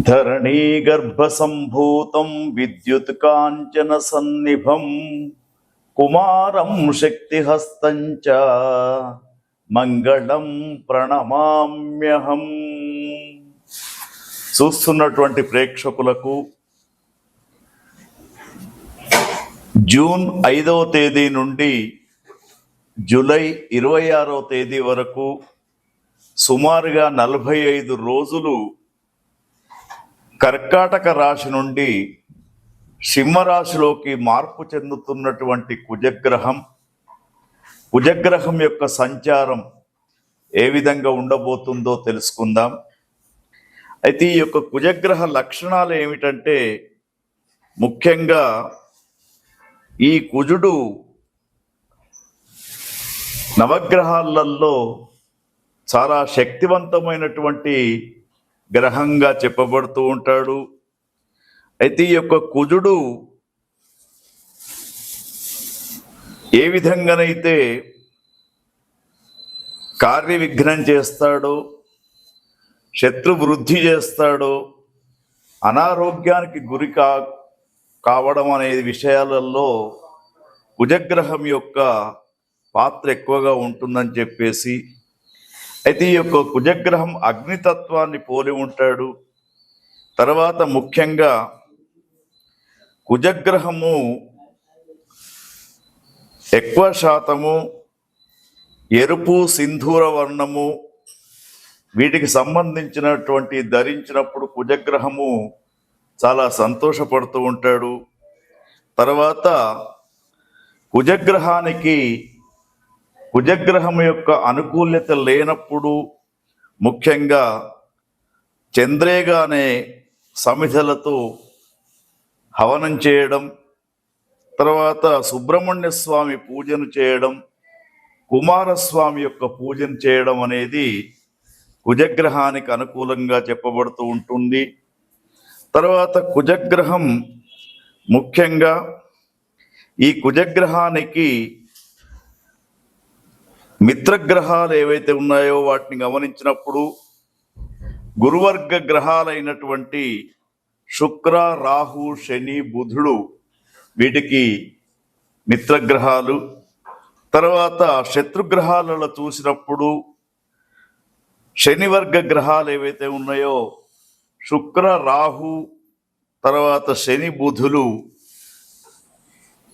ధరణీ గర్భసంభూతం విద్యుత్ కాంచన సన్నిభం కుమారం శక్తిహస్తం మంగళం ప్రణమామ్యహం. చూస్తున్నటువంటి ప్రేక్షకులకు జూన్ ఐదవ తేదీ నుండి జూలై ఇరవై ఆరవ తేదీ వరకు సుమారుగా నలభై ఐదు రోజులు కర్కాటక రాశి నుండి సింహరాశిలోకి మార్పు చెందుతున్నటువంటి కుజగ్రహం కుజగ్రహం యొక్క సంచారం ఏ విధంగా ఉండబోతుందో తెలుసుకుందాం. అయితే ఈ యొక్క కుజగ్రహ లక్షణాలు ఏమిటంటే ముఖ్యంగా ఈ కుజుడు నవగ్రహాలలో చాలా శక్తివంతమైనటువంటి గ్రహంగా చెప్పబడుతూ ఉంటాడు. అయితే ఈ యొక్క కుజుడు ఏ విధంగానైతే కార్య విఘ్నం చేస్తాడో శత్రు వృద్ధి చేస్తాడో అనారోగ్యానికి గురి కా కావడం అనే విషయాలలో కుజగ్రహం యొక్క పాత్ర ఎక్కువగా ఉంటుందని చెప్పేసి అయితే ఈ యొక్క కుజగ్రహం అగ్నితత్వాన్ని పోలి ఉంటాడు. తర్వాత ముఖ్యంగా కుజగ్రహము ఎక్కువ శాతము ఎరుపు సింధూర వర్ణము వీటికి సంబంధించినటువంటి ధరించినప్పుడు కుజగ్రహము చాలా సంతోషపడుతూ ఉంటాడు. తర్వాత కుజగ్రహానికి కుజగ్రహం యొక్క అనుకూల్యత లేనప్పుడు ముఖ్యంగా చంద్రేగానే సమిధలతో హవనం చేయడం తర్వాత సుబ్రహ్మణ్య స్వామి పూజను చేయడం కుమారస్వామి యొక్క పూజను చేయడం అనేది కుజగ్రహానికి అనుకూలంగా చెప్పబడుతూ ఉంటుంది. తర్వాత కుజగ్రహం ముఖ్యంగా ఈ కుజగ్రహానికి మిత్రగ్రహాలు ఏవైతే ఉన్నాయో వాటిని గమనించినప్పుడు గురువర్గ గ్రహాలైనటువంటి శుక్ర రాహు శని బుధుడు వీటికి మిత్రగ్రహాలు. తర్వాత శత్రుగ్రహాలలో చూసినప్పుడు శనివర్గ గ్రహాలు ఏవైతే ఉన్నాయో శుక్ర రాహు తర్వాత శని బుధులు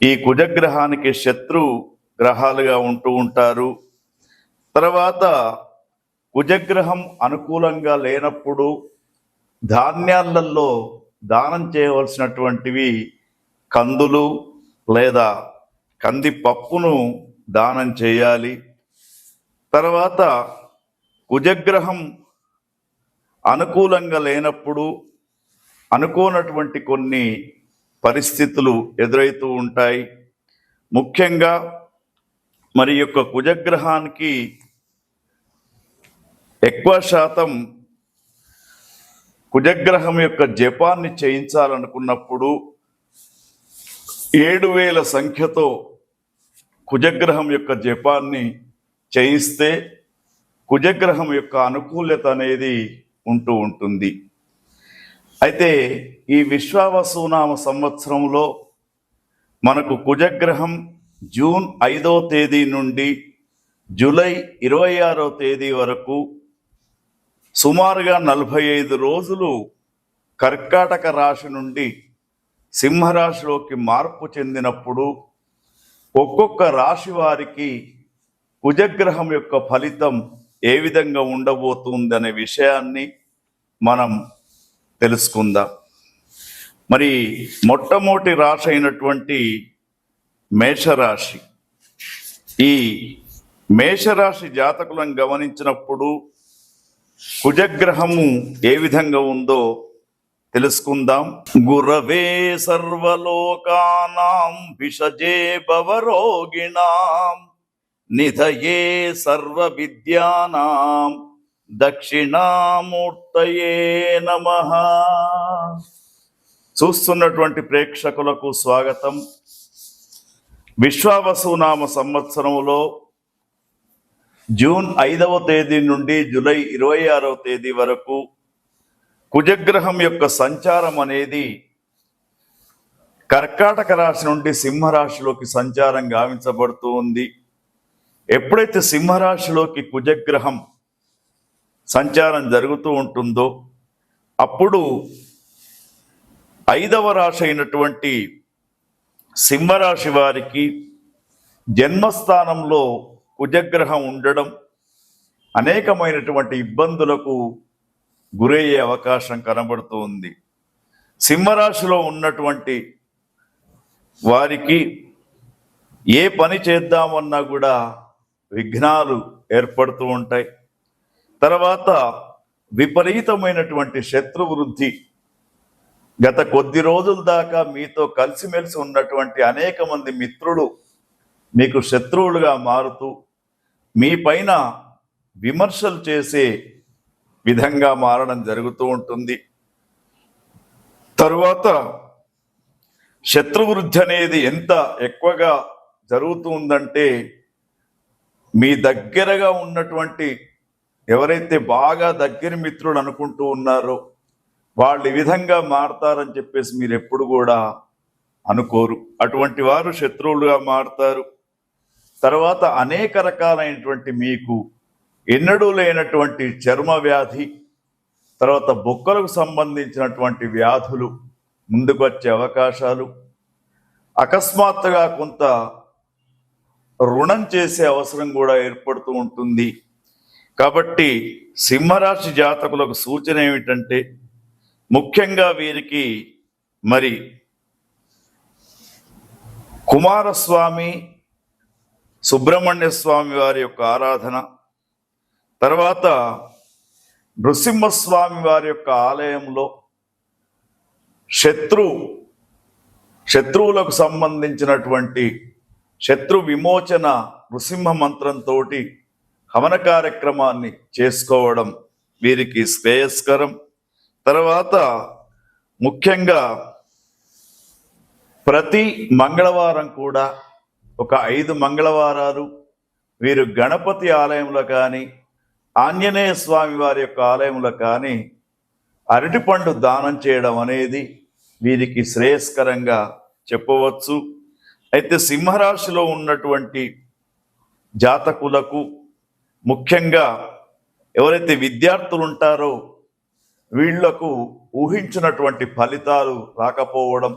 ఈ కుజగ్రహానికి శత్రు గ్రహాలుగా ఉంటూ ఉంటారు. తర్వాత కుజగ్రహం అనుకూలంగా లేనప్పుడు ధాన్యాలలో దానం చేయవలసినటువంటివి కందులు లేదా కంది పప్పును దానం చేయాలి. తర్వాత కుజగ్రహం అనుకూలంగా లేనప్పుడు అనుకోనటువంటి కొన్ని పరిస్థితులు ఎదురవుతూ ఉంటాయి. ముఖ్యంగా మరి యొక్క కుజగ్రహానికి ఎక్కువ శాతం కుజగ్రహం యొక్క జపాన్ని చేయించాలనుకున్నప్పుడు ఏడు వేల సంఖ్యతో కుజగ్రహం యొక్క జపాన్ని చేయిస్తే కుజగ్రహం యొక్క అనుకూలత అనేది ఉంటూ ఉంటుంది. అయితే ఈ విశ్వావసునామ సంవత్సరంలో మనకు కుజగ్రహం జూన్ ఐదో తేదీ నుండి జూలై ఇరవై ఆరో తేదీ వరకు సుమారుగా నలభై ఐదు రోజులు కర్కాటక రాశి నుండి సింహరాశిలోకి మార్పు చెందినప్పుడు ఒక్కొక్క రాశి వారికి కుజగ్రహం యొక్క ఫలితం ఏ విధంగా ఉండబోతుంది అనే విషయాన్ని మనం తెలుసుకుందాం. మరి మొట్టమొదటి రాశి అయినటువంటి మేషరాశి. ఈ మేషరాశి జాతకులను గమనించినప్పుడు కుజగ్రహము ఏ విధంగా ఉందో తెలుసుకుందాం. గురవే సర్వలోకానాం విషజే భవరోగిణాం. నిధయే సర్వ విద్యానాం దక్షిణామూర్తయే నమ. చూస్తున్నటువంటి ప్రేక్షకులకు స్వాగతం. విశ్వావసునామ సంవత్సరంలో జూన్ ఐదవ తేదీ నుండి జూలై ఇరవై ఆరవ తేదీ వరకు కుజగ్రహం యొక్క సంచారం అనేది కర్కాటక రాశి నుండి సింహరాశిలోకి సంచారం గావించబడుతూ ఉంది. ఎప్పుడైతే సింహరాశిలోకి కుజగ్రహం సంచారం జరుగుతూ ఉంటుందో అప్పుడు ఐదవ రాశి అయినటువంటి సింహరాశి వారికి జన్మస్థానంలో కుజగ్రహం ఉండడం అనేకమైనటువంటి ఇబ్బందులకు గురయ్యే అవకాశం కనబడుతూ ఉంది సింహరాశిలో ఉన్నటువంటి వారికి ఏ పని చేద్దామన్నా కూడా విఘ్నాలు ఏర్పడుతూ ఉంటాయి. తర్వాత విపరీతమైనటువంటి శత్రు వృద్ధి. గత కొద్ది రోజుల దాకా మీతో కలిసిమెలిసి ఉన్నటువంటి అనేక మంది మిత్రులు మీకు శత్రువులుగా మారుతూ మీ పైన విమర్శలు చేసే విధంగా మారడం జరుగుతూ ఉంటుంది. తరువాత శత్రువృద్ధి అనేది ఎంత ఎక్కువగా జరుగుతూ ఉందంటే మీ దగ్గరగా ఉన్నటువంటి ఎవరైతే బాగా దగ్గర మిత్రుడు అనుకుంటూ ఉన్నారో వాళ్ళు ఈ విధంగా మారతారని చెప్పేసి మీరు ఎప్పుడు కూడా అనుకోరు. అటువంటి వారు శత్రువులుగా మారుతారు. తర్వాత అనేక రకాలైనటువంటి మీకు ఎన్నడూ లేనటువంటి చర్మ వ్యాధి తర్వాత బొక్కలకు సంబంధించినటువంటి వ్యాధులు ముందుకు వచ్చే అవకాశాలు అకస్మాత్తుగా కొంత రుణం చేసే అవసరం కూడా ఏర్పడుతూ ఉంటుంది. కాబట్టి సింహరాశి జాతకులకు సూచన ఏమిటంటే ముఖ్యంగా వీరికి మరి కుమారస్వామి సుబ్రహ్మణ్య స్వామి వారి యొక్క ఆరాధన తర్వాత నృసింహస్వామి వారి యొక్క ఆలయంలో శత్రు శత్రువులకు సంబంధించినటువంటి శత్రు విమోచన నృసింహ మంత్రంతో హవన కార్యక్రమాన్ని చేసుకోవడం వీరికి శ్రేయస్కరం. తర్వాత ముఖ్యంగా ప్రతి మంగళవారం కూడా ఒక ఐదు మంగళవారాలు వీరు గణపతి ఆలయంలో కానీ ఆంజనేయ స్వామి వారి యొక్క ఆలయంలో కానీ అరటిపండు దానం చేయడం అనేది వీరికి శ్రేయస్కరంగా చెప్పవచ్చు. అయితే సింహరాశిలో ఉన్నటువంటి జాతకులకు ముఖ్యంగా ఎవరైతే విద్యార్థులు ఉంటారో వీళ్ళకు ఊహించినటువంటి ఫలితాలు రాకపోవడం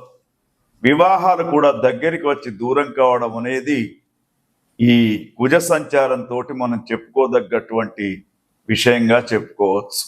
వివాహాలు కూడా దగ్గరికి వచ్చి దూరం కావడం అనేది ఈ కుజ సంచారంతో మనం చెప్పుకోదగ్గటువంటి విషయంగా చెప్పుకోవచ్చు.